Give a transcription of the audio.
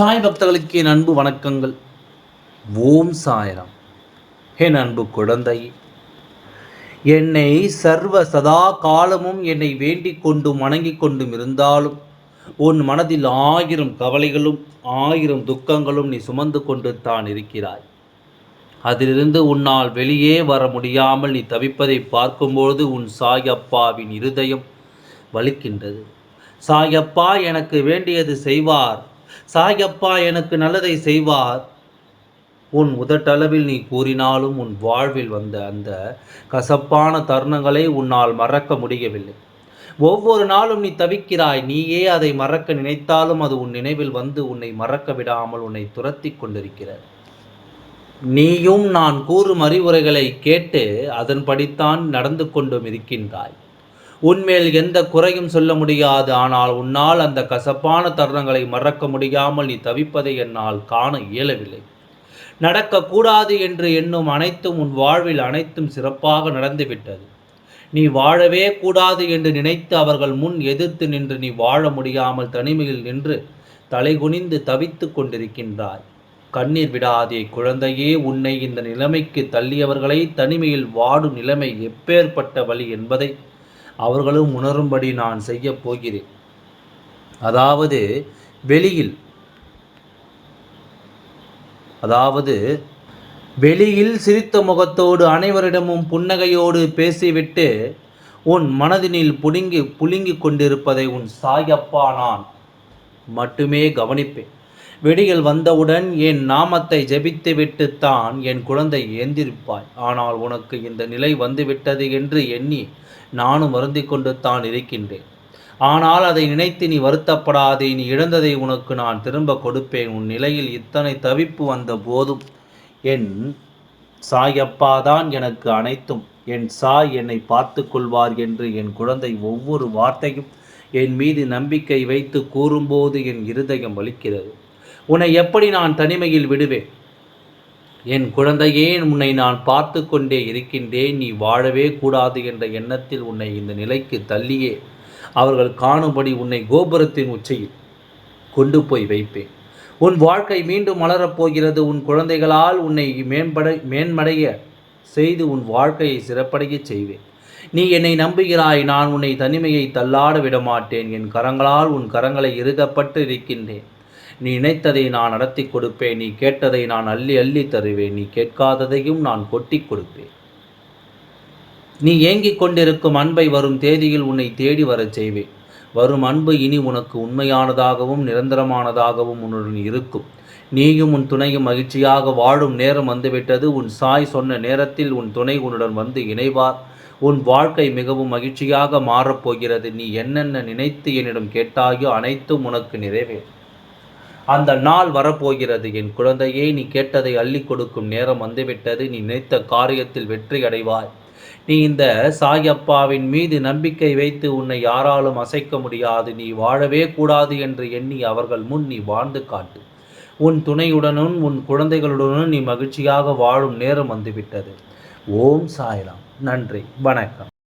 சாய் பக்தர்களுக்கு என் அன்பு வணக்கங்கள். ஓம் சாயரம். என் அன்பு குழந்தை என்னை சர்வ சதா காலமும் என்னை வேண்டிக் கொண்டும் வணங்கிக் கொண்டும் இருந்தாலும் உன் மனதில் ஆயிரம் கவலைகளும் ஆயிரம் துக்கங்களும் நீ சுமந்து கொண்டு தான் இருக்கிறாய். அதிலிருந்து உன்னால் வெளியே வர முடியாமல் நீ தவிப்பதை பார்க்கும்போது உன் சாயப்பாவின் இருதயம் வலிக்கின்றது. சாயப்பா எனக்கு வேண்டியது செய்வார். சாயப்பா எனக்கு நல்லதை செய்வார். உன் உதட்டளவில் நீ கூறினாலும் உன் வாழ்வில் வந்த அந்த கசப்பான தருணங்களை உன்னால் மறக்க முடியவில்லை. ஒவ்வொரு நாளும் நீ தவிக்கிறாய். நீயே அதை மறக்க நினைத்தாலும் அது உன் நினைவில் வந்து உன்னை மறக்க விடாமல் உன்னை துரத்தி கொண்டிருக்கிறது. நீயும் நான் கூறும் அறிவுரைகளை கேட்டு அதன்படித்தான் நடந்து கொண்டும் இருக்கின்றாய். உன்மேல் எந்த குறையும் சொல்ல முடியாது. ஆனால் உன்னால் அந்த கசப்பான தருணங்களை மறக்க முடியாமல் நீ தவிப்பதை என்னால் காண இயலவில்லை. நடக்கக்கூடாது என்று எண்ணும் அனைத்தும் உன் வாழ்வில் அனைத்தும் சிறப்பாக நடந்துவிட்டது. நீ வாழவே கூடாது என்று நினைத்து அவர்கள் முன் எதிர்த்து நின்று நீ வாழ முடியாமல் தனிமையில் நின்று தலைகுனிந்து தவித்து கொண்டிருக்கின்றாய். கண்ணீர் விடாதே குழந்தையே உன்னை இந்த நிலைமைக்கு தள்ளியவர்களை தனிமையில் வாடும் நிலைமை எப்பேற்பட்ட வழி என்பதை அவர்களும் உணரும்படி நான் செய்ய போகிறேன். அதாவது வெளியில். அதாவது வெளியில் சிரித்த முகத்தோடு அனைவரிடமும் புன்னகையோடு பேசிவிட்டு உன் மனதினில் புடுங்கி புழுங்கி கொண்டிருப்பதை உன் சாயப்பா நான் மட்டுமே கவனிப்பேன். வெடிகள் வந்தவுடன் என் நாமத்தை ஜெபித்துவிட்டுத்தான் என் குழந்தை ஏந்திருப்பாய். ஆனால் உனக்கு இந்த நிலை வந்துவிட்டது என்று எண்ணி நானும் வருந்தி கொண்டு தான் இருக்கின்றேன். ஆனால் அதை நினைத்து நீ வருத்தப்படாதே நீ இழந்ததை உனக்கு நான் திரும்ப கொடுப்பேன். உன் நிலையில் இத்தனை தவிப்பு வந்த போதும் என் சாயப்பா தான் எனக்கு அனைத்தும். என் சாய் என்னை பார்த்து கொள்வார் என்று என் குழந்தை ஒவ்வொரு வார்த்தையும் என் மீது நம்பிக்கை வைத்து கூறும்போது என் இருதயம் வலிக்கிறது. உன்னை எப்படி நான் தனிமையில் விடுவேன்? என் குழந்தையே உன்னை நான் பார்த்து கொண்டே இருக்கின்றேன். நீ வாழவே கூடாது என்ற எண்ணத்தில் உன்னை இந்த நிலைக்கு தள்ளியே. அவர்கள் காணும்படி உன்னை கோபுரத்தின் உச்சியில் கொண்டு போய் வைப்பேன். உன் வாழ்க்கை மீண்டும் மலரப்போகிறது உன் குழந்தைகளால் உன்னை மேம்பட மேன்மடைய செய்து உன் வாழ்க்கையை சிறப்படைய செய்வேன். நீ என்னை நம்புகிறாய். நான் உன்னை தனிமையை தள்ளாட விடமாட்டேன். என் கரங்களால் உன் கரங்களை இறுகப்பட்டு இருக்கின்றேன். நீ நினைத்ததை நான் நடத்தி கொடுப்பேன் நீ கேட்டதை நான் அள்ளி அள்ளி தருவேன் நீ கேட்காததையும் நான் கொட்டி கொடுப்பேன். நீ ஏங்கிக் கொண்டிருக்கும் அன்பை வரும் தேதியில் உன்னை தேடி வரச் செய்வேன். வரும் அன்பு இனி உனக்கு உண்மையானதாகவும் நிரந்தரமானதாகவும் உன்னுடன் இருக்கும். நீயும் உன் துணையும் மகிழ்ச்சியாக வாழும் நேரம் வந்துவிட்டது. உன் சாய் சொன்ன நேரத்தில் உன் துணை உன்னுடன் வந்து இணைவார். உன் வாழ்க்கை மிகவும் மகிழ்ச்சியாக மாறப்போகிறது நீ என்னென்ன நினைத்து என்னிடம் கேட்டாயோ அனைத்தும் உனக்கு நிறைவேறும். அந்த நாள் வரப்போகிறது. என் குழந்தையே நீ கேட்டதை அள்ளி கொடுக்கும் நேரம் வந்துவிட்டது. நீ நினைத்த காரியத்தில் வெற்றி அடைவாய். நீ இந்த சாயப்பாவின் மீது நம்பிக்கை வைத்து உன்னை யாராலும் அசைக்க முடியாது. நீ வாழவே கூடாது என்று எண்ணி அவர்கள் முன் நீ வாழ்ந்து காட்டு. உன் துணையுடனும் உன் குழந்தைகளுடனும் நீ மகிழ்ச்சியாக வாழும் நேரம் வந்துவிட்டது. ஓம் சாய்ராம். நன்றி. வணக்கம்.